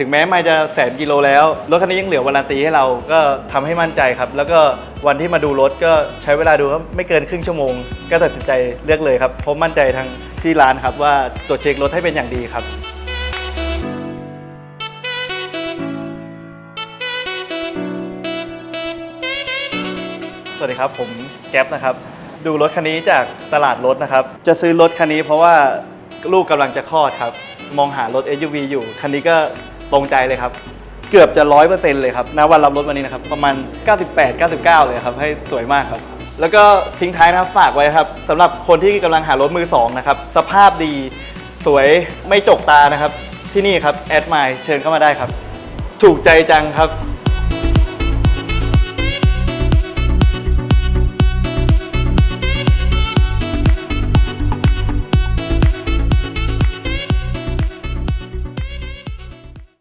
ถึงแม้ไม่จะแสนกิโลแล้ว รถคันนี้ยังเหลือวารันตีให้เราก็ทำให้มั่นใจครับ แล้วก็วันที่มาดูรถก็ใช้เวลาดูไม่เกินครึ่งชั่วโมง ก็ตัดสินใจเลือกเลยครับเพราะมั่นใจทางที่ร้านครับว่าตรวจเช็ครถให้เป็นอย่างดีครับสวัสดีครับผมแก๊ปนะครับดูรถคันนี้จากตลาดรถนะครับจะซื้อรถคันนี้เพราะว่าลูกกำลังจะคลอดครับมองหารถ SUV อยู่คันนี้ก็ ตรงใจเลยครับ เกือบจะร้อยเปอร์เซ็นต์เลยครับณวันรับรถวันนี้นะครับ ประมาณ 98 99 เลยครับ ให้สวยมากครับ แล้วก็ทิ้งท้ายนะครับฝากไว้ครับสำหรับคนที่กำลังหารถมือสองนะครับ สภาพดีสวยไม่จกตานะครับ ที่นี่ครับแอดไมเชิญเข้ามาได้ครับ ถูกใจจังครับ